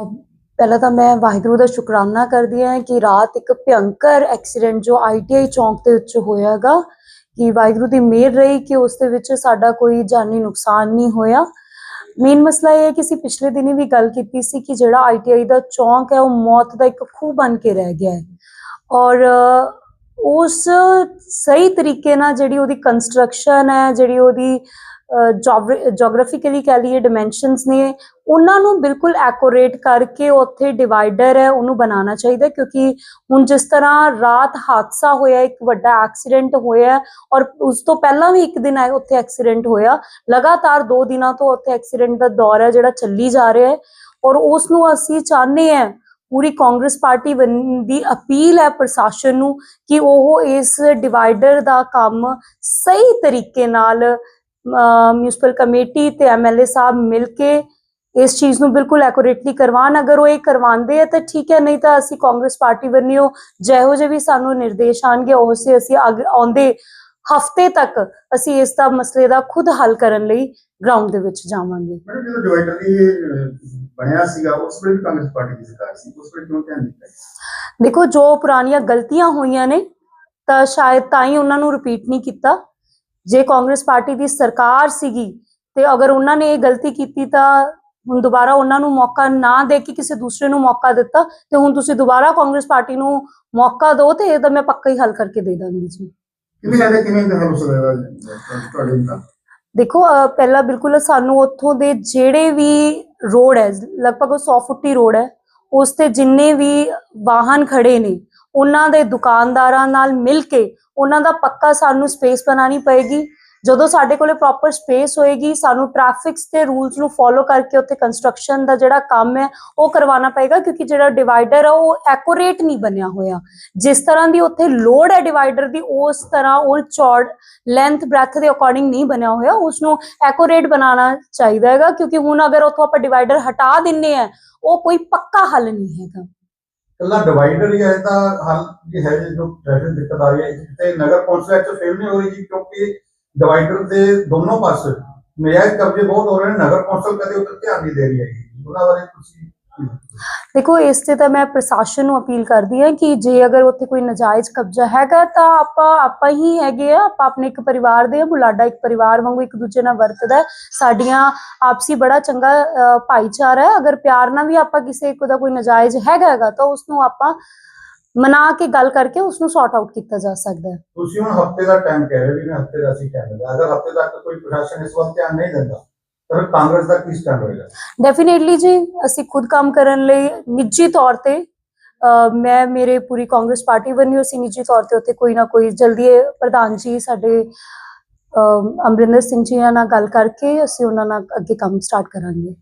ਪਹਿਲਾਂ ਤਾਂ ਮੈਂ ਵਾਹਿਗੁਰੂ ਦਾ ਸ਼ੁਕਰਾਨਾ ਕਰਦੀ ਹਾਂ ਕਿ ਰਾਤ ਇੱਕ ਭਿਅੰਕਰ ਐਕਸੀਡੈਂਟ ਜੋ ਆਈਟੀਆਈ ਚੌਂਕ ਦੇ ਵਿੱਚ ਹੋਇਆਗਾ ਕਿ ਵਾਹਿਗੁਰੂ ਦੀ ਮਿਹਰ ਰਹੀ ਕਿ ਉਸ ਦੇ ਵਿੱਚ ਸਾਡਾ ਕੋਈ ਜਾਨੀ ਨੁਕਸਾਨ ਨਹੀਂ ਹੋਇਆ। ਮੇਨ ਮਸਲਾ ਇਹ ਹੈ ਕਿ ਅਸੀਂ ਪਿਛਲੇ ਦਿਨੀ ਵੀ ਗੱਲ ਕੀਤੀ ਸੀ ਕਿ ਜਿਹੜਾ ਆਈਟੀਆਈ ਦਾ ਚੌਂਕ ਹੈ, ਉਹ ਮੌਤ ਦਾ ਇੱਕ ਖੂਹ ਬਣ ਕੇ ਰਹਿ ਗਿਆ ਹੈ। ਔਰ ਉਸ ਸਹੀ ਤਰੀਕੇ ਨਾਲ ਜਿਹੜੀ ਉਹਦੀ ਕੰਸਟਰਕਸ਼ਨ ਹੈ, ਜਿਹੜੀ ਉਹਦੀ ਜੀਓਗ੍ਰਾਫਿਕਲੀ ਕਹ ਲਈਏ ਡਾਈਮੈਂਸ਼ਨਸ ਨੇ, ਉਹਨਾਂ ਨੂੰ ਬਿਲਕੁਲ ਐਕੋਰੇਟ ਕਰਕੇ ਉੱਥੇ ਡਿਵਾਈਡਰ ਹੈ, ਉਹਨੂੰ ਬਣਾਉਣਾ ਚਾਹੀਦਾ ਕਿਉਂਕਿ ਹੁਣ ਜਿਸ ਤਰ੍ਹਾਂ ਰਾਤ ਹਾਦਸਾ ਹੋਇਆ, ਇੱਕ ਵੱਡਾ ਐਕਸੀਡੈਂਟ ਹੋਇਆ ਔਰ ਉਸ ਤੋਂ ਪਹਿਲਾਂ ਵੀ ਇੱਕ ਦਿਨ ਆਏ ਉੱਥੇ ਐਕਸੀਡੈਂਟ ਹੋਇਆ, ਲਗਾਤਾਰ 2 ਦਿਨਾਂ ਤੋਂ ਉੱਥੇ ਐਕਸੀਡੈਂਟ ਦਾ ਦੌਰ ਹੈ, ਜਿਹੜਾ ਚੱਲੀ ਜਾ ਰਿਹਾ ਹੈ ਔਰ ਉਸ ਨੂੰ ਅਸੀਂ ਚਾਹੁੰਦੇ ਹਾਂ, ਪੂਰੀ ਕਾਂਗਰਸ ਪਾਰਟੀ ਦੀ ਅਪੀਲ ਹੈ ਪ੍ਰਸ਼ਾਸਨ ਨੂੰ ਕਿ ਉਹ ਇਸ ਡਿਵਾਈਡਰ ਦਾ ਕੰਮ ਸਹੀ ਤਰੀਕੇ ਨਾਲ ਮਿਊਨਿਸਪਲ ਕਮੇਟੀ ਤੇ ਐਮਐਲਏ ਸਾਹਿਬ ਮਿਲ ਕੇ ਇਸ ਚੀਜ਼ ਨੂੰ ਬਿਲਕੁਲ ਐਕੂਰੇਟਲੀ ਕਰਵਾਉਣ। ਅਗਰ ਉਹ ਇਹ ਕਰਵਾਉਂਦੇ ਆ ਤਾਂ ਠੀਕ ਹੈ ਨਹੀਂ ਤਾਂ ਅਸੀਂ ਕਾਂਗਰਸ ਪਾਰਟੀ ਵੱਲੋਂ ਜਿਹੋ ਜਿਹੇ ਵੀ ਸਾਨੂੰ ਨਿਰਦੇਸ਼ ਆਣਗੇ ਉਹ ਸੇ ਅਸੀਂ ਆਉਂਦੇ ਹਫ਼ਤੇ ਤੱਕ ਅਸੀਂ ਇਸ ਦਾ ਮਸਲੇ ਦਾ ਖੁਦ ਹੱਲ ਕਰਨ ਲਈ ਗਰਾਊਂਡ ਦੇ ਵਿੱਚ ਜਾਵਾਂਗੇ। ਮੈਡਮ ਜਦੋਂ ਡਿਵਾਈਡਰ ਦੀ ਇਹ, ਅਹ, ਬਣਿਆ ਸੀਗਾ ਉਸ ਵੇਲੇ ਵੀ ਕਾਂਗਰਸ ਪਾਰਟੀ ਦੀ ਸਰਕਾਰ ਸੀ ਉਸ ਵੇਲੇ ਕਿਉਂ ਧਿਆਨ ਦਿੱਤਾ ਦੇਖੋ ਜੋ ਪੁਰਾਣੀਆਂ ਗਲਤੀਆਂ ਹੋਈਆਂ ਨੇ ਤਾਂ ਸ਼ਾਇਦ ਤਾਂ ਹੀ ਉਹਨਾਂ ਨੂੰ ਰਿਪੀਟ ਨਹੀਂ ਕੀਤਾ। ਜੇ ਕਾਂਗਰਸ ਪਾਰਟੀ ਦੀ ਸਰਕਾਰ ਸੀਗੀ ਤੇ ਅਗਰ ਉਹਨਾਂ ਨੇ ਇਹ ਗਲਤੀ ਕੀਤੀ ਤਾਂ ਹੁਣ ਦੁਬਾਰਾ ਉਹਨਾਂ ਨੂੰ ਮੌਕਾ ਨਾ ਦੇ ਕੇ ਕਿਸੇ ਦੂਸਰੇ ਨੂੰ ਮੌਕਾ ਦਿੱਤਾ ਤੇ ਹੁਣ ਤੁਸੀਂ ਦੁਬਾਰਾ ਕਾਂਗਰਸ ਪਾਰਟੀ ਨੂੰ ਮੌਕਾ ਦਿਓ ਤੇ ਇਹਦਾ ਮੈਂ ਪੱਕਾ ਹੀ ਹੱਲ ਕਰਕੇ ਦੇ ਦਾਂਗੀ ਜੀ। ਕਿਵੇਂ ਲੱਗਦਾ ਕਿਵੇਂ ਹੱਲ ਹੋ ਸਕਦਾ ਤੁਹਾਡੇ ਮੁਤਾਬਕ ਦੇਖੋ ਪਹਿਲਾਂ ਬਿਲਕੁਲ ਸਾਨੂੰ ਉੱਥੋਂ ਦੇ ਜਿਹੜੇ ਵੀ ਰੋਡ ਹੈ ਲਗਭਗ ਉਹ 100 ਫੁੱਟੀ ਰੋਡ ਹੈ ਉਸ ਤੇ ਜਿੰਨੇ ਵੀ ਵਾਹਨ ਖੜੇ ਨੇ ਉਹਨਾਂ ਦੇ ਦੁਕਾਨਦਾਰਾਂ ਨਾਲ ਮਿਲ ਕੇ ਉਹਨਾਂ ਦਾ ਪੱਕਾ ਸਾਨੂੰ ਸਪੇਸ ਬਣਾਣੀ ਪਏਗੀ। ਜਦੋਂ ਸਾਡੇ ਕੋਲੇ ਪ੍ਰੋਪਰ ਸਪੇਸ ਹੋਏਗੀ, ਸਾਨੂੰ ਟ੍ਰੈਫਿਕਸ ਤੇ ਰੂਲਸ ਨੂੰ ਫੋਲੋ ਕਰਕੇ ਉੱਥੇ ਕੰਸਟਰਕਸ਼ਨ ਦਾ ਜਿਹੜਾ ਕੰਮ ਹੈ, ਉਹ ਕਰਵਾਉਣਾ ਪਏਗਾ, ਕਿਉਂਕਿ ਜਿਹੜਾ ਡਿਵਾਈਡਰ ਆ, ਉਹ ਐਕੂਰੇਟ ਨਹੀਂ ਬਣਿਆ ਹੋਇਆ। ਜਿਸ ਤਰ੍ਹਾਂ ਦੀ ਉੱਥੇ ਲੋਡ ਹੈ ਡਿਵਾਈਡਰ ਦੀ, ਉਸ ਤਰ੍ਹਾਂ ਉਹ ਚੌੜ ਲੈਂਥ ਬ੍ਰੈਥ ਦੇ ਅਕੋਰਡਿੰਗ ਨਹੀਂ ਬਣਿਆ ਹੋਇਆ ਉਸ ਨੂੰ ਐਕੂਰੇਟ ਬਣਾਉਣਾ ਚਾਹੀਦਾ ਹੈਗਾ, ਕਿਉਂਕਿ ਹੁਣ ਅਗਰ ਉੱਥੋਂ ਆਪਾਂ ਡਿਵਾਈਡਰ ਹਟਾ ਦਿੰਨੇ ਆ ਉਹ ਕੋਈ ਪੱਕਾ ਹੱਲ ਨਹੀਂ ਹੈਗਾ। ਕੱਲਾ ਡਿਵਾਈਡਰ ਹੀ ਹੈ ਤਾਂ ਹੱਲ ਇਹ ਹੈ ਜੋ ਟ੍ਰੈਫਿਕ ਦਿੱਕਤ ਆ ਰਹੀ ਹੈ। ਤੇ ਨਗਰ ਕੌਂਸਲ ਵਿੱਚ ਫੇਲ ਨਹੀਂ ਹੋ ਰਹੀ ਜੀ, ਕਿਉਂਕਿ ਡਿਵਾਈਡਰ ਦੇ ਦੋਨੋਂ ਪਾਸੇ ਨਜਾਇਜ਼ ਕਬਜ਼ੇ ਬਹੁਤ ਹੋ ਰਹੇ ਨੇ। ਨਗਰ ਕੌਂਸਲ ਕਦੇ ਉੱਤੇ ਧਿਆਨ ਨਹੀਂ ਦੇ ਰਹੀ ਹੈ ਉਹਨਾਂ ਬਾਰੇ ਤੁਸੀਂ ਦੇਖੋ, ਇਸ ਤੇ ਤਾਂ ਮੈਂ ਪ੍ਰਸ਼ਾਸਨ ਨੂੰ ਅਪੀਲ ਕਰਦੀ ਹਾਂ ਕਿ ਜੇ ਅਗਰ ਉੱਥੇ ਕੋਈ ਨਜਾਇਜ਼ ਕਬਜ਼ਾ ਹੈਗਾ, ਤਾਂ ਆਪਾਂ ਆਪਾਂ ਹੀ ਹੈਗੇ ਆ, ਆਪਾਂ ਆਪਣੇ ਇੱਕ ਪਰਿਵਾਰ ਦੇ ਬੁਲਾਡਾ ਇੱਕ ਪਰਿਵਾਰ ਵਾਂਗੂ ਇੱਕ ਦੂਜੇ ਨਾਲ ਵਰਤਦਾ ਸਾਡੀਆਂ ਆਪਸੀ ਬੜਾ ਚੰਗਾ ਭਾਈਚਾਰਾ ਹੈ। ਅਗਰ ਪਿਆਰ ਨਾਲ ਵੀ ਆਪਾਂ ਕਿਸੇ ਇੱਕ ਦਾ ਕੋਈ ਨਜਾਇਜ਼ ਹੈਗਾ ਤਾਂ ਉਸ ਨੂੰ ਆਪਾਂ ਮਨਾ ਕੇ ਗੱਲ ਕਰਕੇ ਉਸ ਨੂੰ ਸੌਟ ਆਊਟ ਕੀਤਾ ਜਾ ਸਕਦਾ ਹੈ। ਤੁਸੀਂ ਹੁਣ ਹਫ਼ਤੇ ਦਾ ਟਾਈਮ ਕਹਿ ਰਹੇ ਵੀ ਮੈਂ ਹਫ਼ਤੇ ਦਾ ਅਸੀਂ ਟਾਈਮ ਦਿੰਦਾ। ਅਗਰ ਹਫ਼ਤੇ ਤੱਕ ਕੋਈ ਪ੍ਰਸ਼ਾਸਨ ਇਸ ਵੱਲ ਧਿਆਨ ਨਹੀਂ ਦਿੰਦਾ ਤਾਂ ਕਾਂਗਰਸ ਦਾ ਕੀ ਸਟੈਂਡ ਹੋਏਗਾ? ਡੈਫੀਨੇਟਲੀ ਜੀ, ਅਸੀਂ ਖੁਦ ਕੰਮ ਕਰਨ ਲਈ ਨਿੱਜੀ ਤੌਰ ਤੇ ਮੈਂ ਮੇਰੇ ਪੂਰੀ ਕਾਂਗਰਸ ਪਾਰਟੀ ਵੱਲੋਂ ਅਸੀਂ ਨਿੱਜੀ ਤੌਰ ਤੇ ਉੱਥੇ ਕੋਈ ਨਾ ਕੋਈ ਜਲਦੀ ਪ੍ਰਧਾਨ ਜੀ ਸਾਡੇ ਅਮਰਿੰਦਰ ਸਿੰਘ ਜੀ ਨਾਲ ਗੱਲ ਕਰਕੇ ਅਸੀਂ ਉਹਨਾਂ ਨਾਲ ਅੱਗੇ ਕੰਮ ਸਟਾਰਟ ਕਰਾਂਗੇ।